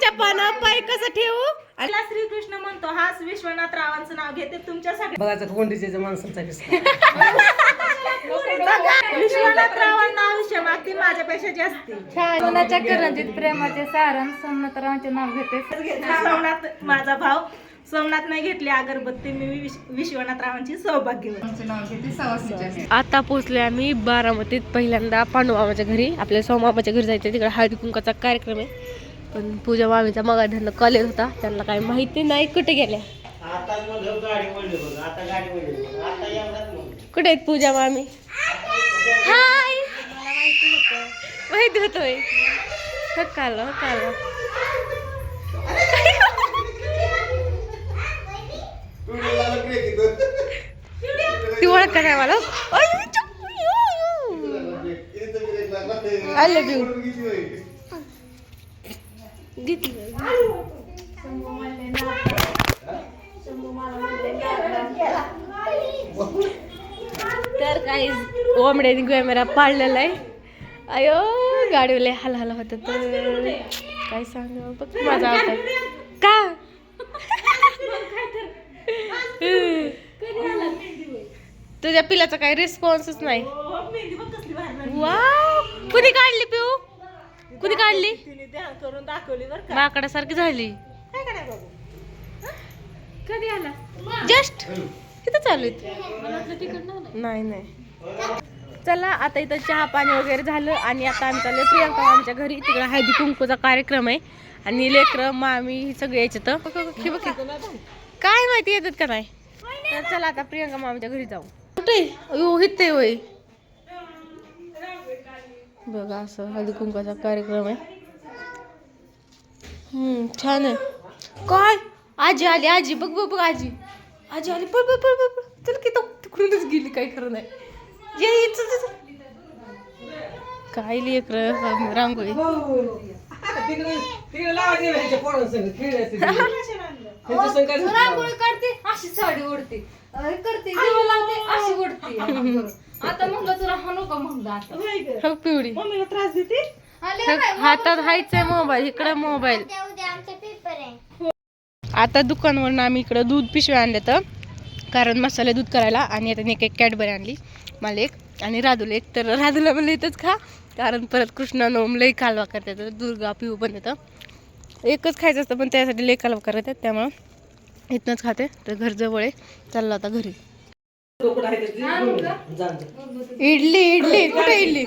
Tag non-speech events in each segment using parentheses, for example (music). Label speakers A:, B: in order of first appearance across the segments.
A: पायाच्या पाना पाय कसं ठेवू?
B: आणि श्रीकृष्ण म्हणतो हाच विश्वनाथ रावांचं नाव घेते तुमच्या सगळ्या
C: बघायचं कोंडीच्या माणसाचा किस्सा
B: विश्वनाथ रावांना आयुष्य मागतील माझ्यापेक्षा जास्ती.
D: सोनाच्या करंजीत प्रेमाचे सारण सोमनाथरावांचे नाव घेते.
B: सोमनाथ माझा भाव सोमनाथ नाही घेतली अगरबत्ती. मी विश- विश्वनाथ रावांची सौभाग्यवती.
D: नाव घेते सवासीच्या
A: आता पोचलोय आम्ही बारामतीत पहिल्यांदा पांडुमामाच्या घरी. आपल्या सोमामाच्या घरी जायचं तिकडे हळदी कुंकाचा कार्यक्रम आहे. पण पूजा मामीचा मग त्यांना कॉलेज होता. त्यांना काही माहिती नाही कुठे गेल्या. कुठे आहेत पूजा मामी? हाय. माहिती होतोय काल काल. ती ओळख नाही मला. आय लव्ह यू तर काही ओमड्याने कॅमेरा पाडलेला आहे. अयो गाडीवाले हाल हाल होत तर. काय सांग बघ माझा आवडता का? तुझ्या पिलाचा काही रिस्पॉन्सच नाही. वा कुणी काढली पिऊ? कुणी काढली?
B: करून दाखवली
A: माकडासारखी झाली कधी आला जस्ट किती चालू आहे नाही नाही. चला आता इथं चहा पाणी वगैरे झालं आणि आता आम्ही चाललोय प्रियंका मामीच्या घरी. तिकडे हळदी कुंकूचा कार्यक्रम आहे आणि लेकरं मामी ही सगळे तर. काय माहिती येतात का नाही? तर चला आता प्रियंका मामीच्या घरी जाऊ. कुठे इथे होय बघा असं हळदी कुंकाचा कार्यक्रम आहे. हम्म छान आहे. काय? आजी आली आजी. बघ बघ बघ आजी. आजी आली. पळ पळ पळ पळ. चल की तो तिकडूनच गेली काही खरं नाही. ये. काय लेकर रांगोळी?
C: संग काय झालं?
D: रांगोळी काढते अशी साडी ओढते. अरे करते दिवा लावते अशी ओढते. आता म्हणलं तुला हाणू का म्हणलं आता.
A: हो पिवडी
B: मम्मीला त्रास देते?
D: आले काय
A: हातात हायचंय मोबाईल इकडे मोबाईल. आता दुकानवरून आम्ही इकडं दूध पिशव्या आणल्या तर कारण मसाले दूध करायला आणि आता एक एक कॅडबरी आणली. मला एक आणि राधूला एक. तर राधूला म्हणलं इथंच खा. कारण परत कृष्णानं लई कालवा करतात. दुर्गा पिऊ पण येतं. एकच खायचं असतं पण त्यासाठी लई कालवा करतात त्यामुळं इथनंच खाते. तर घर जवळ आहे. चाललं आता घरी. इडली इडली. कुठे इडली?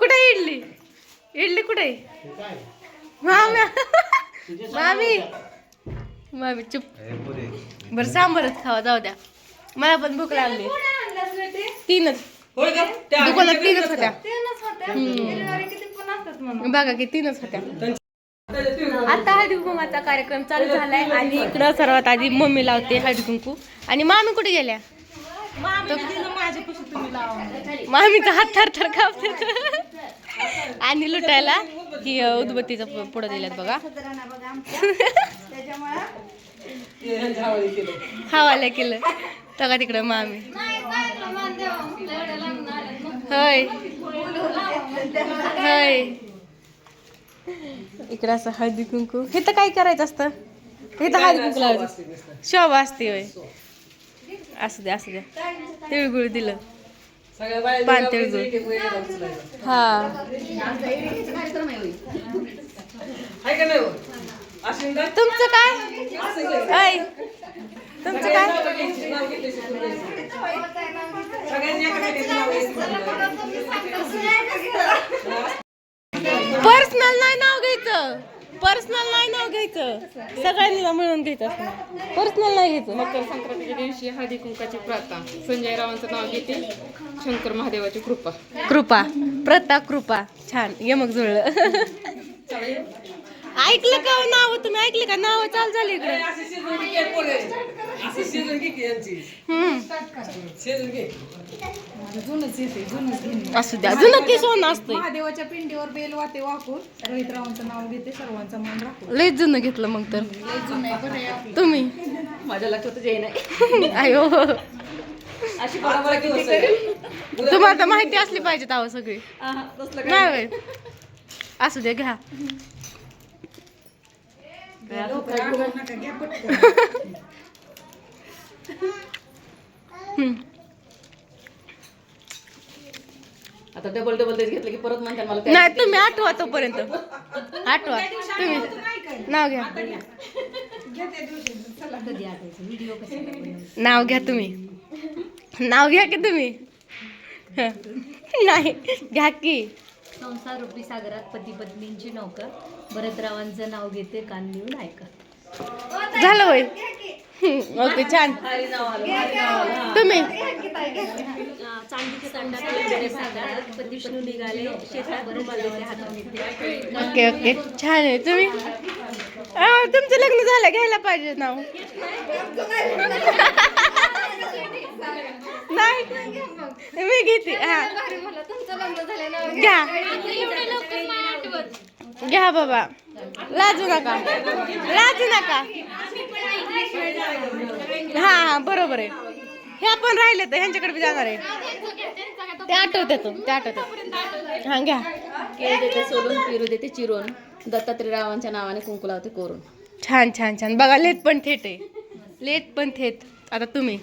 A: कुठे इडली? इडली कुठे? मामी. मामी. मामी चुप. बरं सांबारच खावा. जाऊ द्या. मला पण भूक लागली. तीनच.
C: होय का? त्या
A: दुकानात
C: आजीच्या
A: तीनच होत्या.
D: तेनच होत्या? डिलिव्हरी किती पण असतात म्हणून.
A: बघा की तीनच होत्या.
C: त्याच्या
A: आता हळदी कुंकुमाचा कार्यक्रम चालू झालाय आणि इकडं सर्वात आधी मम्मी लावते हळदी कुंकू आणि मामी कुठे गेल्या? मामीचा हात थर थर कापते आणि लुटायला की उदबत्तीचं पुढं दिल्यात बघा.
C: ते ह्यांच्या हावाली केलं.
A: हवाला केलं. बघा तिकडं मामी. होय. होय. इकडं असं हळदी कुंकू. हे तर काय करायचं असतं? हे तर हळदी कुंकू लावायचं शोभा असते होय. असू द्या असू द्या. तिळगुळ दिलं. पान तिळगुळ. हा.
C: आहे का नाही हो?
A: तुमचं काय? तुमचं काय. पर्सनल नाही नाव घ्यायचं. पर्सनल नाही नाव घ्यायचं. सगळ्यांनी मिळून घ्यायचं पर्सनल नाही घ्यायचं.
E: मकर संक्रांतीच्या दिवशी हळदी कुंकाची प्रथा संजय रावांचं नाव घेते शंकर महादेवाची कृपा.
A: कृपा. प्रता कृपा. छान. ये मग जुळलं. ऐकलं का नाव? तुम्ही ऐकले का? नाव चालू झाली इकडे.
C: घे की यांची. घे.
A: असू द्या. जुनं ते सोनं असतंय.
D: महादेवाच्या पिंडीवर बेल वाते वाकून. रोहितरावांचं नाव घेते सर्वांचा मान राखून.
A: लय जुनं घेतलं मग तर.
D: लय जुनं आहे बरं आहे आपलं.
A: तुम्ही?
E: माझ्या लक्षातच येईना
A: अयो
E: अशी
C: आजचा दिवस आहे.
A: तुम्हाला आता माहिती असली पाहिजे तावं सगळी.
E: तसलं
A: नाही होय असू द्या घ्या. हम्म. (laughs)
F: आता डबल डबल तेच घेतलं की परत म्हणतात मला
A: नाही तुम्ही आठवा तोपर्यंत. आठवा. तुम्ही नाव घ्या. नाव घ्या तुम्ही. नाव घ्या की तुम्ही. नाही घ्या की.
G: संसार रूपी सागरात पती पत्नींची नौका. भरतरावांचं नाव घेते कान देऊन ऐका.
A: झालं होय (laughs) ओके छान. तुम्ही? Okay okay. छान आहे. तुम्ही? तुमचं लग्न झालं घ्यायला पाहिजे नाव (laughs) नाही. मी घेते हा. घ्या. घ्या बाबा. लाजू नका. लाजू नका. हा हा बरोबर आहे. हे आपण राहिले तर ह्यांच्याकडे बी जाणार आहे. ते आठवते तो ते आठवते. हा घ्या.
F: केळ देते सोलून पेरू देते चिरून. दत्तात्रय रावांच्या नावाने कुंकू लावते कोरून.
A: छान छान छान. बघा लेट पण थेट आहे. लेट पण थेट. आता तुम्ही.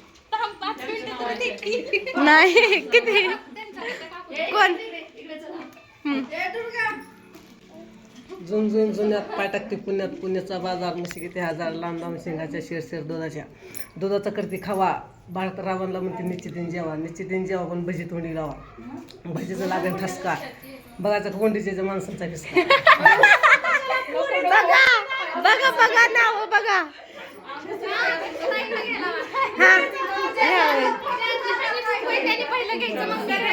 A: नाही किती? कोण?
C: झुन झुन जुन्यात पाय टाकते पुण्यात पुण्याचा बाजार म्हशी किती हजार लांब लांब शिंगाच्या शेर शेर दुधाच्या. दुधाचा करते खावा. भारत रावणला म्हणते निश्चितीन जेवा. निश्चितीन जेवा पण भजी तोंडी लावा. भजीचं लागेल ठसका. बघायचा कोंडीच्या माणसांचा
A: बघा बघा बघा बघा. हा. हा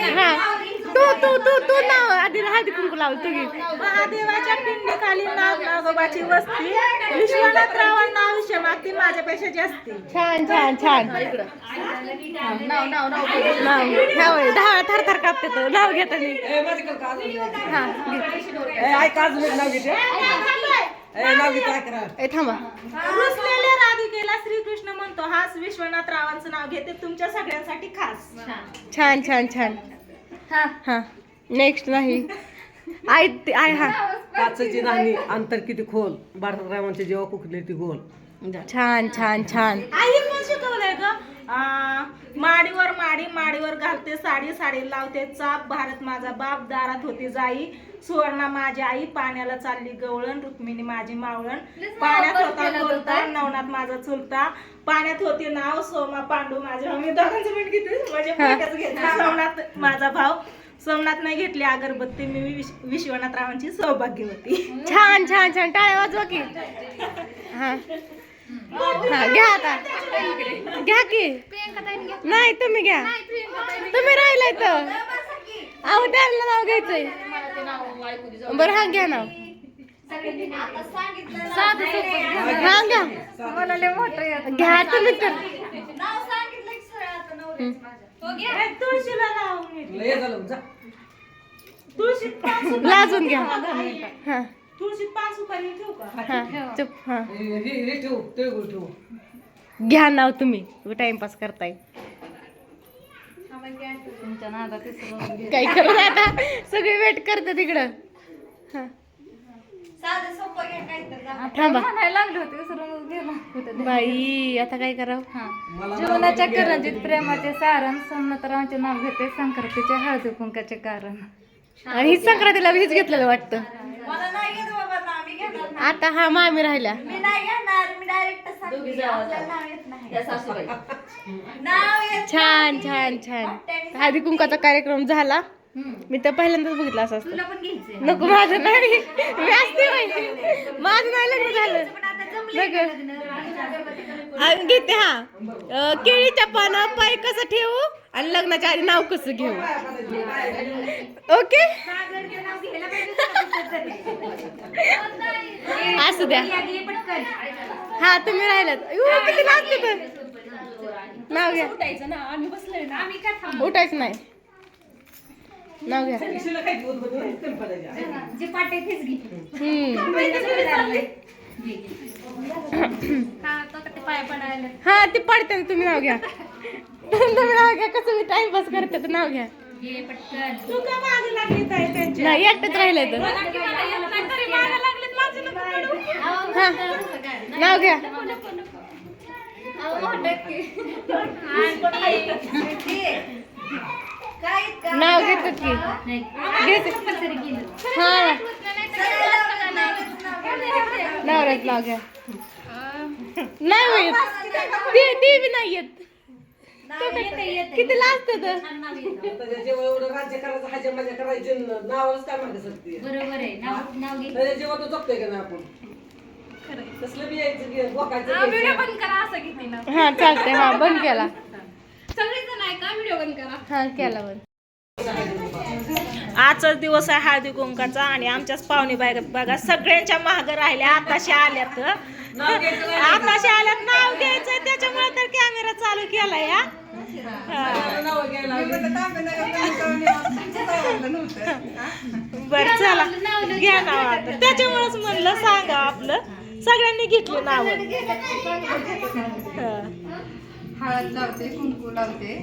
A: तू तू तू तू नाव आधी हळदी कुंकू लावल तू घे.
B: महादेवाच्या पिंडीखाली नाग नागोबाची वस्ती. विश्वनाथ रावांना आयुष्य मागती माझ्यापेक्षा जास्ती.
A: छान छान छान. नाव ह्या वेळी दहा थर थर कापते तो. नाव घेता नाही? हा
C: नाव नाव ना.
A: ए थांबा.
B: रुसलेल्या राधिकेला श्रीकृष्ण म्हणतो हाच विश्वनाथ रावांचं नाव घेते तुमच्या सगळ्यांसाठी खास.
A: छान छान छान. हा. नेक्स्ट नाही. आय ते- आय हा.
C: काचची नाणी अंतर किती खोल. भारत रामांची जेव्हा कुकली ती गोल.
A: छान छान छान.
B: आई पण शिकवलंय आ, माडीवर माडी माडीवर घालते साडी साडी लावते चाप. भारत माझा बाप दारात होती जाई. सुवर्णा माझी आई पाण्याला चालली गवळण. रुक्मिणी माझी मावळण. पाण्यात होता कोलता नवनाथ माझा चुलता. पाण्यात होती नाव सोमा पांडू माझ्या मी दोघांचं मिनिट घेते म्हणजे सोमनाथ माझा भाव सोमनाथ नाही घेतली अगरबत्ती. मी विश- विश्वनाथ रावांची सौभाग्यवती.
A: छान छान छान. टाळ्या वाजवा की. (laughs) हा. हा घ्या आता. घ्या की. नाही तुम्ही घ्या. तुम्ही राहिलाय तर अहो त्यांना नाव घ्यायचंय. बरं हा घ्या नाव. हा घ्या. घ्या तुम्ही तर. लाजून घ्या. हा.
B: तुळशीत पाच सुपारी ठेवू का?
A: हा चुप हा.
C: हे हे- हे ठेवू तिळगुळ ठेवू.
A: घ्या नाव तुम्ही टाइमपास करताय.
D: तुमच्या नादात.
A: काही करू आता? सगळे वेट करते तिकडं हा. थांबा.
D: म्हणायला लागले होते विसरून गेलो होते
A: बाई आता काय करावं?
D: जीवनाच्या करंजीत प्रेमाचे सारण सोमनाथरावांचे नाव घेते संक्रांतीचे हळदी कुंकाचे कारण.
A: आणि ही संक्रांतीला हीच घेतलेलं वाटतं. आता हा मामी राहिल्या
F: त्या सासूबाई. (laughs)
A: छान छान छान. हळदी कुंकाचा कार्यक्रम झाला. मी तर पहिल्यांदाच बघितला असं असतं. नको माझं नाही. मी असते बाई. (laughs) माझं नाही लग्न झालं. घेते हा. केळीच्या पानं पाय कसं ठेवू? आणि लग्नाच्या आधी नाव कसं घेऊ? ओके? असू द्या. हा तुम्ही राहिलात. किती लाजते तर नाव घ्या. उठायचं नाही. नाव घ्या. हम्म. हा ते पडते ना, तुम्ही नाव घ्या. तुम्ही नाव घ्या कसं मी टाइमपास करते तर नाव घ्या. नाही एकटंच राहिलंय तर.
B: तरी मागे लागलेत माझं नको पडू.
A: हा नाव घ्या. नाव घेतात की. घेते हा. नवऱ्यात नाव घ्या. नाही येत. ती ती बी नाही येत. किती लाजत हा चालतंय. हा बंद केला.
D: सगळेजण आहे का? व्हिडिओ बंद करा.
A: हा केला बंद.
B: आजचाच दिवस आहे हळदी कुंकाचा आणि आमच्याच पाहुणे बाय बघा सगळ्यांच्या महाग राहिल्या आताशा आल्यात. आताशा आल्यात नाव घ्यायचंय. त्याच्यामुळे तर कॅमेरा चालू केलाय.
C: नावं घ्यायला
B: बर चला. घ्या नाव आता. त्याच्यामुळेच म्हणलं सांगा आपलं. सगळ्यांनी घेतली नाव.
E: हळद लावते कुंकू लावते.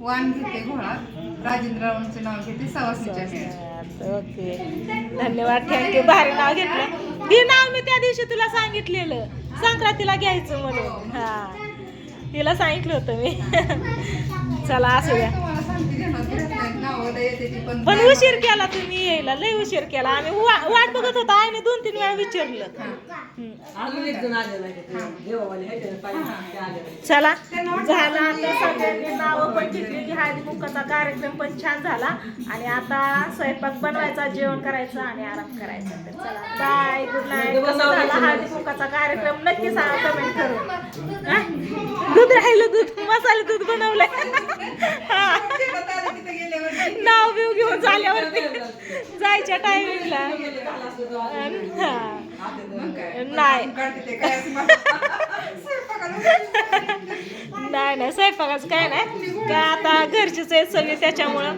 E: वाण घेते घोळात राजेंद्ररावांचे नाव घेते सवासीच्या
B: ओके. धन्यवाद. थँक्यू भारी नाव घेतलं. हे नाव मी त्या दिवशी तुला सांगितलेलं. संक्रांतीला घ्यायचं म्हणून. हा. तिला सांगितलं होतं मी. (laughs) चला असू द्या.
E: पण
B: पण उशीर केला तुम्ही यायला लय उशीर केला. आम्ही वा- वाट बघत होतो आईने दोन तीन वेळा विचारलं. हम्म.
C: अजून एक जण आले नाही ते? देवावाले आहे ते पाहिजे. ते आले नाही.
B: चला. झाला आता सगळ्यांनी नावं पण घेतली. की हळदी कुंकाचा कार्यक्रम पण छान झाला. आणि आता स्वयंपाक बनवायचा जेवण करायचं आणि आराम करायचा. तर चला. बाय गुड नाईट कसा झाला हळदी कुंकाचा कार्यक्रम? नक्की सांगा कमेंट करून. हा? दूध राहिलं दूध. मसाले दूध बनवलंय. हा. आल्यावरती जायच्या टायमिंगला. नाही. नाही नाही स्वयंपाकाचं काय नाही. का आता घरचीच आहेत सगळी त्याच्यामुळं.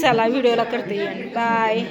B: चला व्हिडिओला करते. बाय